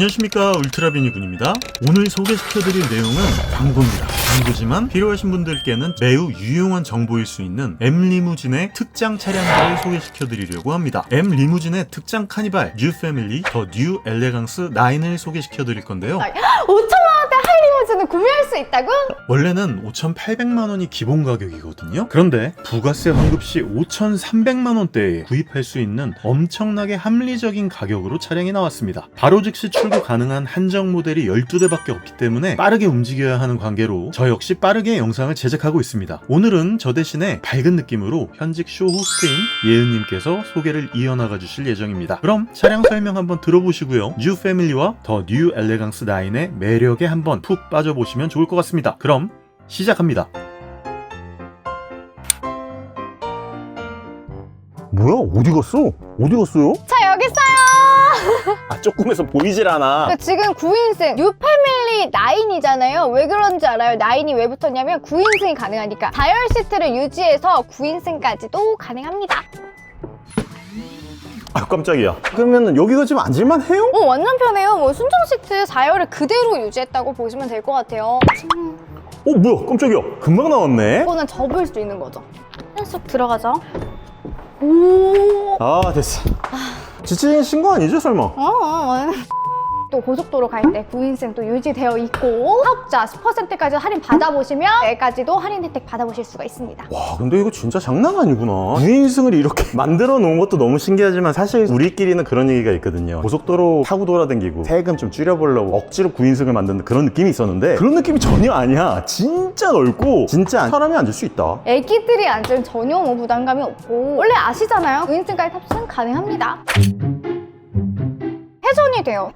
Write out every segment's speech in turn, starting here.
안녕하십니까 울트라비니군입니다. 오늘 소개시켜드릴 내용은 광고입니다. 광고지만 필요하신 분들께는 매우 유용한 정보일 수 있는 M 리무진의 특장 차량들을 소개시켜드리려고 합니다. M 리무진의 특장 카니발 뉴 패밀리 더 뉴 엘레강스 9을 소개시켜드릴 건데요. 5천만 원대 하이리무진을 구매할 수 있다고? 원래는 5,800만 원이 기본 가격이거든요. 그런데 부가세 환급 시 5,300만 원대에 구입할 수 있는 엄청나게 합리적인 가격으로 차량이 나왔습니다. 바로 즉시 출고 가능한 한정 모델이 12대밖에 없기 때문에 빠르게 움직여야 하는 관계로 저 역시 빠르게 영상을 제작하고 있습니다. 오늘은 저 대신에 밝은 느낌으로 현직 쇼 호스트인 예은님께서 소개를 이어나가 주실 예정입니다. 그럼 차량 설명 한번 들어보시고요. 뉴 패밀리와 더 뉴 엘레강스 9의 매력에 한번 푹 빠져보시면 좋을 것 같습니다. 그럼 시작합니다. 뭐야? 어디 갔어? 어디 갔어요? 있어요. 아, 조금해서 보이질 않아. 그 지금 9인승 뉴 패밀리 9이잖아요. 왜 그런지 알아요? 9이 왜 붙었냐면 9인승이 가능하니까 다열 시트를 유지해서 9인승까지도 가능합니다. 아, 깜짝이야. 그러면 여기가 지금 앉을만 해요? 어 완전 편해요. 뭐 순정 시트 4열을 그대로 유지했다고 보시면 될 것 같아요. 어, 뭐야? 깜짝이야. 금방 나왔네. 이거는 접을 수 있는 거죠. 쏙 들어가죠. 오. 아, 됐어. 지치신 거 아니죠, 설마? 어, 어. 또 고속도로 갈 때 9인승 또 유지되어 있고 사업자 10%까지 할인 받아보시면 여기까지도 할인 혜택 받아보실 수가 있습니다. 와, 근데 이거 진짜 장난 아니구나. 9인승을 이렇게 만들어 놓은 것도 너무 신기하지만 사실 우리끼리는 그런 얘기가 있거든요. 고속도로 타고 돌아다니고 세금 좀 줄여보려고 억지로 9인승을 만드는 그런 느낌이 있었는데 그런 느낌이 전혀 아니야. 진짜 넓고 진짜 사람이 앉을 수 있다. 애기들이 앉으면 전혀 뭐 부담감이 없고 원래 아시잖아요 9인승까지 탑승 가능합니다 회전이 돼요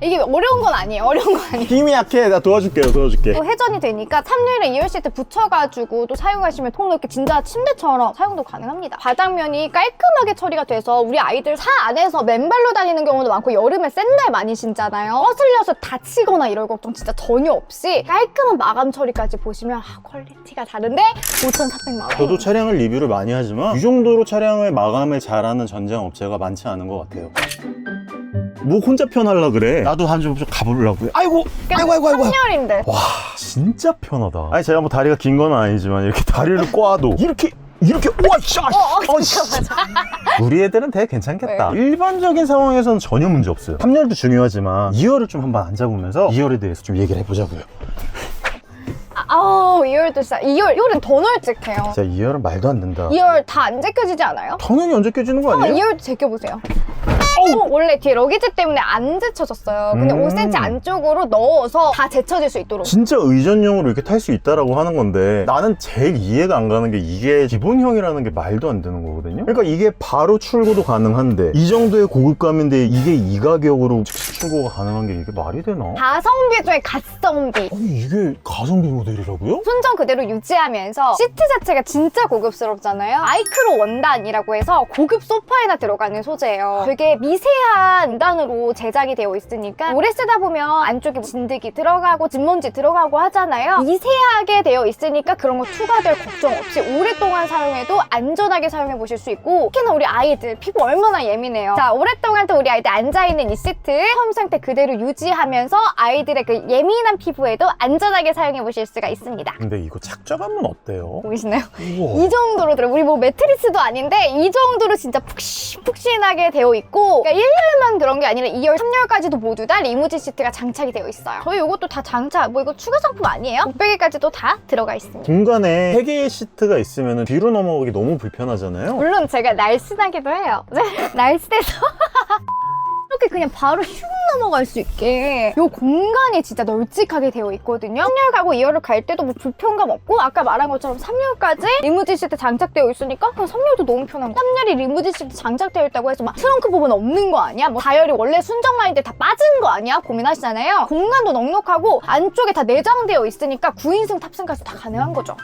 이게 어려운 건 아니에요 어려운 건 아니에요 힘이 약해. 나 도와줄게요, 도와줄게. 또 회전이 되니까 3열에 2열 시트 붙여가지고 또 사용하시면 통로 이렇게 진짜 침대처럼 사용도 가능합니다. 바닥면이 깔끔하게 처리가 돼서 우리 아이들 차 안에서 맨발로 다니는 경우도 많고 여름에 샌들 많이 신잖아요. 거슬려서 다치거나 이럴 걱정 진짜 전혀 없이 깔끔한 마감 처리까지 보시면 아, 퀄리티가 다른데 5,400만 원. 저도 차량을 리뷰를 많이 하지만 이 정도로 차량을 마감을 잘하는 전장 업체가 많지 않은 것 같아요. 뭐 혼자 편하려 그래? 나도 한좀 가보려고요. 아이고, 아이고, 아이고, 아이고. 3열인데 와, 진짜 편하다. 아니 제가 뭐 다리가 긴 건 아니지만 이렇게 다리를 꽈도 이렇게 이렇게 우와 샤. 어, 어, 씨. 우리 애들은 되게 괜찮겠다. 일반적인 상황에서는 전혀 문제 없어요. 3열도 중요하지만 2열을 좀 한번 앉아보면서 2열에 대해서 좀 얘기를 해보자고요. 아우 2열도 진짜 2열 2열은 더 널찍해요. 진짜 2열은 말도 안 된다. 2열 다안 제껴지지 않아요? 당연히 언제 깨지는 거 어, 아니에요? 2열도 제껴보세요. 어, 원래 뒤에 러기지 때문에 안 제쳐졌어요. 근데 음. 5cm 안쪽으로 넣어서 다 제쳐질 수 있도록. 진짜 의전용으로 이렇게 탈 수 있다라고 하는 건데 나는 제일 이해가 안 가는 게 이게 기본형이라는 게 말도 안 되는 거거든요. 그러니까 이게 바로 출고도 가능한데 이 정도의 고급감인데 이게 이 가격으로 즉시 출고가 가능한 게 이게 말이 되나? 가성비 중에 갓성비. 아니 이게 가성비 모델이라고요? 순정 그대로 유지하면서 시트 자체가 진짜 고급스럽잖아요. 마이크로 원단이라고 해서 고급 소파에나 들어가는 소재예요. 되게 미 세한 원단으로 제작이 되어 있으니까 오래 쓰다 보면 안쪽에 진드기 들어가고 진먼지 들어가고 하잖아요. 미세하게 되어 있으니까 그런 거 투과될 걱정 없이 오랫동안 사용해도 안전하게 사용해 보실 수 있고 특히나 우리 아이들 피부 얼마나 예민해요. 자 오랫동안 또 우리 아이들 앉아있는 이 시트 처음 상태 그대로 유지하면서 아이들의 그 예민한 피부에도 안전하게 사용해 보실 수가 있습니다. 근데 이거 착자감은 어때요? 보이시나요? 우와. 이 정도로 들어. 우리 뭐 매트리스도 아닌데 이 정도로 진짜 푹신푹신하게 되어 있고 그러니까 1열만 그런 게 아니라 2열, 3열까지도 모두 다 리무진 시트가 장착이 되어 있어요. 저희 이것도 다 장착. 뭐 이거 추가 상품 아니에요? 목베개까지도 다 들어가 있습니다. 공간에 3개의 시트가 있으면 뒤로 넘어가기 너무 불편하잖아요. 물론 제가 날씬하기도 해요. 날씬해서 그냥 바로 슉 넘어갈 수 있게 이 공간이 진짜 널찍하게 되어 있거든요. 3열 가고 2열을 갈 때도 뭐 불편감 없고 아까 말한 것처럼 3열까지 리무진 시트 장착되어 있으니까 그냥 3열도 너무 편한 거 3열이 리무진 시트 장착되어 있다고 해서 막 트렁크 부분 없는 거 아니야? 뭐 4열이 원래 순정 라인들 다 빠진 거 아니야? 고민하시잖아요. 공간도 넉넉하고 안쪽에 다 내장되어 있으니까 9인승 탑승까지 다 가능한 거죠.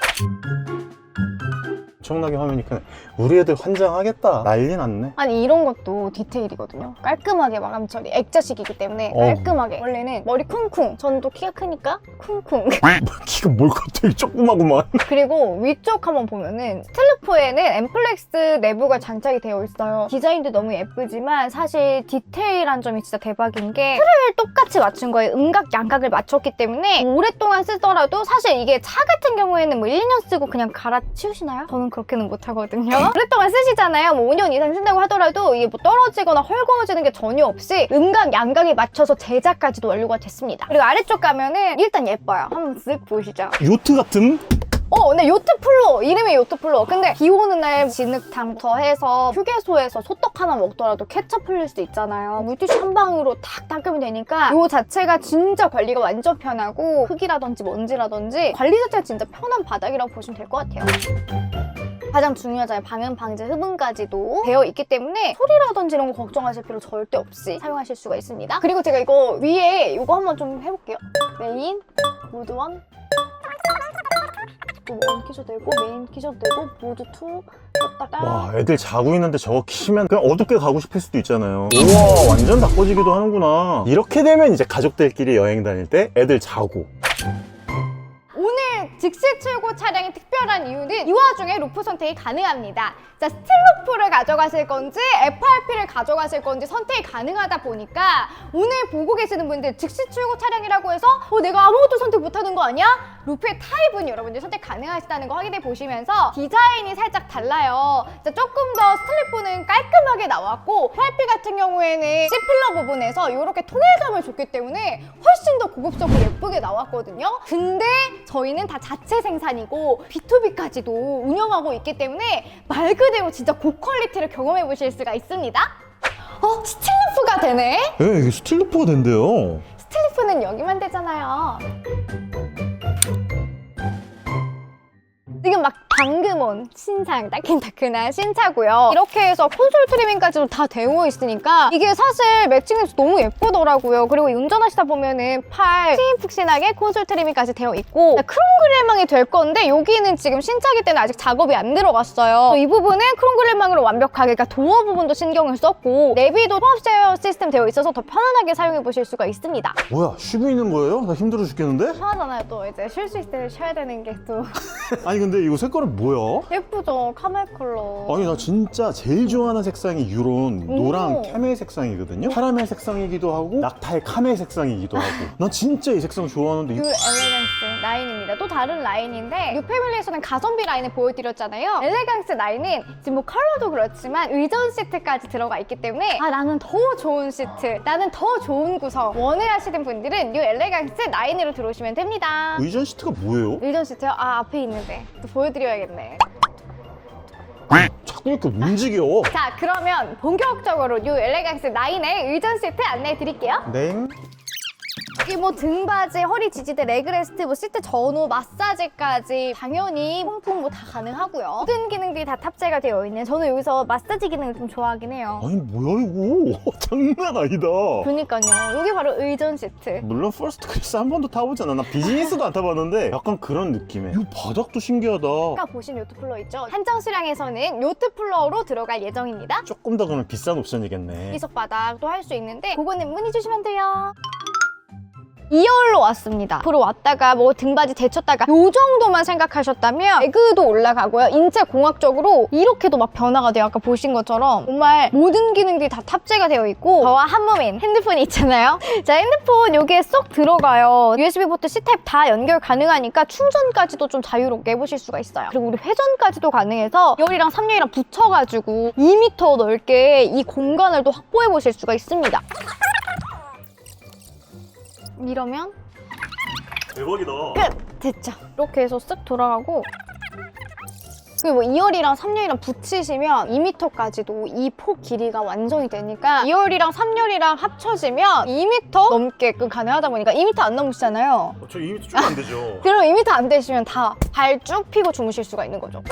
엄청나게 화면이 크네. 우리 애들 환장하겠다. 난리 났네. 아니 이런 것도 디테일이거든요. 깔끔하게 마감 처리. 액자식이기 때문에 어우. 깔끔하게. 원래는 머리 쿵쿵. 전또 키가 크니까 쿵쿵. 키가 뭘 갑자기 조그마구만. 그리고 위쪽 한번 보면은 스틸루프에는 엠플렉스 내부가 장착이 되어 있어요. 디자인도 너무 예쁘지만 사실 디테일한 점이 진짜 대박인 게 틀을 똑같이 맞춘 거에 음각 양각을 맞췄기 때문에 오랫동안 쓰더라도 사실 이게 차 같은 경우에는 뭐 1년 쓰고 그냥 갈아치우시나요? 저는 그렇 게는 못하거든요. 오랫동안 쓰시잖아요. 뭐 5년 이상 쓴다고 하더라도 이게 뭐 떨어지거나 헐거워지는 게 전혀 없이 음각 양각에 맞춰서 제작까지도 완료가 됐습니다. 그리고 아래쪽 가면은 일단 예뻐요. 한번 쓱 보시죠. 요트 같은? 어, 근데 요트 플로 이름이 요트 플로. 근데 비 오는 날 진흙탕부터 해서 휴게소에서 소떡 하나 먹더라도 케첩 흘릴 수 있잖아요. 물티슈 한 방으로 탁 닦으면 되니까 요 자체가 진짜 관리가 완전 편하고 흙이라든지 먼지라든지 관리 자체가 진짜 편한 바닥이라고 보시면 될 것 같아요. 가장 중요하잖아요. 방음 방지 흡음까지도 되어 있기 때문에 소리라든지 이런 거 걱정하실 필요 절대 없이 사용하실 수가 있습니다. 그리고 제가 이거 위에 이거 한번 좀 해볼게요. 메인, 모드 1, 원 키셔도 되고 메인 키셔도 되고 모드 2 떴다가 와, 애들 자고 있는데 저거 키면 그냥 어둡게 가고 싶을 수도 있잖아요. 우와, 완전 다 꺼지기도 하는구나. 이렇게 되면 이제 가족들끼리 여행 다닐 때 애들 자고. 즉시 출고 차량이 특별한 이유는 이 와중에 루프 선택이 가능합니다. 자, 스틸루프를 가져가실 건지 FRP를 가져가실 건지 선택이 가능하다 보니까 오늘 보고 계시는 분들 즉시 출고 차량이라고 해서 어, 내가 아무것도 선택 못하는 거 아니야? 루프의 타입은 여러분들 선택 가능하시다는 거 확인해 보시면서 디자인이 살짝 달라요. 자, 조금 더 스틸루프는 깔끔하게 나왔고 같은 경우에는 C필러 부분에서 이렇게 통일감을 줬기 때문에 훨씬 더 고급스럽고 예쁘게 나왔거든요. 근데 저희는 다 자체 생산이고 B2B까지도 운영하고 있기 때문에 말 그대로 진짜 고퀄리티를 경험해 보실 수가 있습니다. 어, 스틸루프가 되네? 예, 이게 스틸루프가 된대요. 스틸루프는 여기만 되잖아요. 지금 막 방금 온 신상 따끈따끈한 신차고요. 이렇게 해서 콘솔 트리밍까지도 다 되어 있으니까 이게 사실 매칭해서 너무 예쁘더라고요. 그리고 운전하시다 보면은 팔 푹신푹신하게 콘솔 트리밍까지 되어 있고 크롬그릴망이 될 건데 여기는 지금 신차기 때문에 아직 작업이 안 들어갔어요. 이 부분은 크롬그릴망으로 완벽하게 그러니까 도어 부분도 신경을 썼고 내비도 통합제어 시스템 되어 있어서 더 편안하게 사용해 보실 수가 있습니다. 뭐야, 쉬고 있는 거예요? 나 힘들어 죽겠는데? 편하잖아요. 또 이제 쉴 수 있을 때 쉬어야 되는 게 또 아니, 근데 이거 색깔 은 뭐야? 예쁘죠? 카멜 컬러. 아니 나 진짜 제일 좋아하는 색상이 이런 오. 노랑 캐멜 색상이거든요 카라멜 색상이기도 하고 낙타의 카멜 색상이기도 하고 난 진짜 이 색상 좋아하는데 뉴 이- 엘레강스 라인입니다. 또 다른 라인인데 뉴 패밀리에서는 가성비 라인을 보여드렸잖아요. 엘레강스 라인은 지금 뭐 컬러도 그렇지만 의전 시트까지 들어가 있기 때문에 아 나는 더 좋은 시트, 나는 더 좋은 구성 원을 하시는 분들은 뉴 엘레강스 라인으로 들어오시면 됩니다. 의전 시트가 뭐예요? 의전 시트요? 아 앞에 있는데 또 보여드려야 겠네. 자꾸 이렇게 움직여 자 그러면 본격적으로 뉴 엘레강스 라인의 의전 시트 안내해 드릴게요. 네 여기 뭐 등받이, 허리 지지대, 레그레스트, 뭐 시트 전후, 마사지까지 당연히 통풍 뭐 다 가능하고요. 모든 기능들이 다 탑재가 되어 있는 저는 여기서 마사지 기능을 좀 좋아하긴 해요. 아니 뭐야 이거 장난 아니다 그러니까요. 여기 바로 의전 시트. 물론 퍼스트 클래스 한 번도 타보잖아 나 비즈니스도 안 타봤는데 약간 그런 느낌에 이 바닥도 신기하다 아까 보신 요트 플러 있죠? 한정 수량에서는 요트 플러로 들어갈 예정입니다. 조금 더 그러면 비싼 옵션이겠네 이석 바닥도 할 수 있는데 그거는 문의 주시면 돼요. 2열로 왔습니다. 앞으로 왔다가 뭐 등받이 데쳤다가 요 정도만 생각하셨다면 에그도 올라가고요. 인체 공학적으로 이렇게도 막 변화가 돼요. 아까 보신 것처럼 정말 모든 기능들이 다 탑재가 되어 있고 저와 한 몸인 핸드폰이 있잖아요. 자 핸드폰 여기에 쏙 들어가요. USB 포트 C타입 다 연결 가능하니까 충전까지도 좀 자유롭게 해보실 수가 있어요. 그리고 우리 회전까지도 가능해서 2열이랑 3열이랑 붙여가지고 2m 넓게 이 공간을 또 확보해 보실 수가 있습니다. 이러면 대박이다 끝! 됐죠. 이렇게 해서 쓱 돌아가고 그리고 뭐 2열이랑 3열이랑 붙이시면 2m까지도 이 폭 길이가 완성이 되니까 2열이랑 3열이랑 합쳐지면 2m 넘게 그 가능하다 보니까 2m 안 넘으시잖아요. 저 이미 좀안 되죠 그럼 2m 안 되시면 다 발쭉 펴고 주무실 수가 있는 거죠.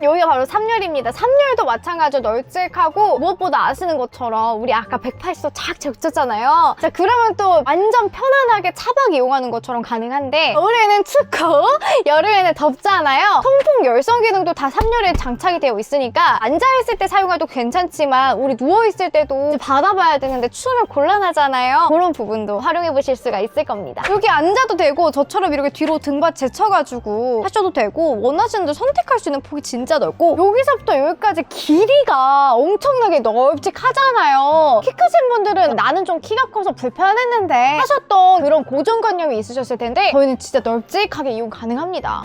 여기가 바로 3열입니다. 3열도 마찬가지로 널찍하고 무엇보다 아시는 것처럼 우리 아까 180도 착 적쳤잖아요. 자 그러면 또 완전 편안하게 차박 이용하는 것처럼 가능한데 겨울에는 춥고 여름에는 덥잖아요. 통풍 열선 기능도 다 3열에 장착이 되어 있으니까 앉아있을 때 사용해도 괜찮지만 우리 누워있을 때도 받아봐야 되는데 추우면 곤란하잖아요. 그런 부분도 활용해 보실 수가 있을 겁니다. 여기 앉아도 되고 저처럼 이렇게 뒤로 등받 제쳐가지고 하셔도 되고 원하시는 대로 선택할 수 있는 폭이 진짜 넓고 여기서부터 여기까지 길이가 엄청나게 널찍하잖아요. 키 크신 분들은 나는 좀 키가 커서 불편했는데 하셨던 그런 고정관념이 있으셨을 텐데 저희는 진짜 널찍하게 이용 가능합니다.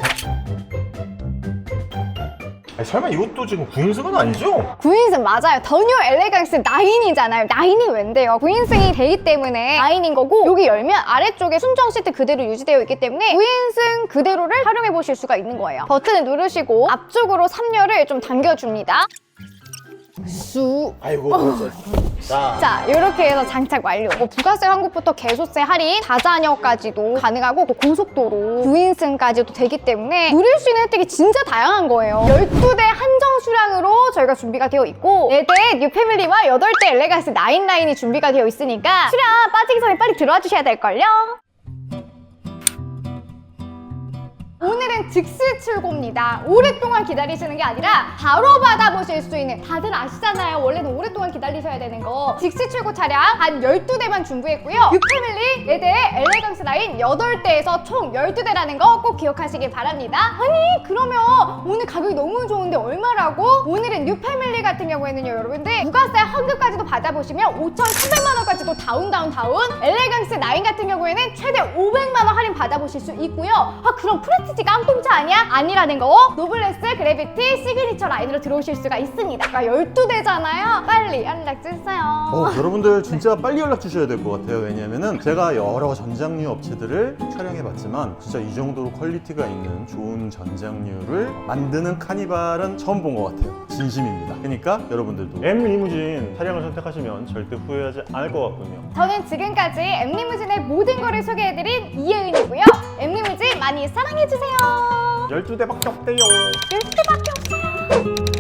아니, 설마 이것도 지금 9인승은 아니죠? 9인승 맞아요. 더뉴 엘레강스 9이잖아요. 9이 웬데요? 9인승이 되기 때문에 9인 거고 여기 열면 아래쪽에 순정 시트 그대로 유지되어 있기 때문에 9인승 그대로를 활용해 보실 수가 있는 거예요. 버튼을 누르시고 앞쪽으로 3열을 좀 당겨줍니다. 쑥 아이고 자 자, 이렇게 해서 장착 완료. 뭐 부가세 환급부터 개소세 할인, 다자녀까지도 가능하고 그 고속도로 9인승까지도 되기 때문에 누릴 수 있는 혜택이 진짜 다양한 거예요. 12대 한정 수량으로 저희가 준비가 되어 있고 4대 뉴패밀리와 8대 엘레강스 9라인이 준비가 되어 있으니까 수량 빠지기 전에 빨리 들어와 주셔야 될걸요. 오늘은 즉시 출고입니다. 오랫동안 기다리시는 게 아니라 바로 받아보실 수 있는 다들 아시잖아요. 원래는 오랫동안 기다리셔야 되는 거. 즉시 출고 차량 한 12대만 준비했고요. 6패밀리 4대, 엘레강스 라인 8대에서 총 12대라는 거 꼭 기억하시길 바랍니다. 아니 그러면 오늘 가격이 너무 좋은데 얼마라고? 오늘은 뉴패밀리 같은 경우에는요 여러분들 부가세 환급까지도 받아보시면 5,300만 원까지도 다운 다운 다운 엘레강스 9 같은 경우에는 최대 500만 원 할인 받아보실 수 있고요. 아 그럼 프레 스티지 깜동차 아니야? 아니라는 거. 노블레스 그래비티 시그니처 라인으로 들어오실 수가 있습니다. 아 12대잖아요. 빨리 연락 주세요. 어, 여러분들 진짜 빨리 연락 주셔야 될 것 같아요. 왜냐면은 제가 여러 전장류 업체들을 촬영해봤지만 진짜 이 정도로 퀄리티가 있는 좋은 전장류를 만드는 카니발은 처음 본 것 같아요. 진심입니다. 그러니까 여러분들도 M 리무진 차량을 선택하시면 절대 후회하지 않을 것 같군요. 저는 지금까지 엠리무진의 모든 거를 소개해드린 이혜은이고요. 엠리무진 많이 사랑해주세요. 12대밖에 없대요. 12대밖에 없어요.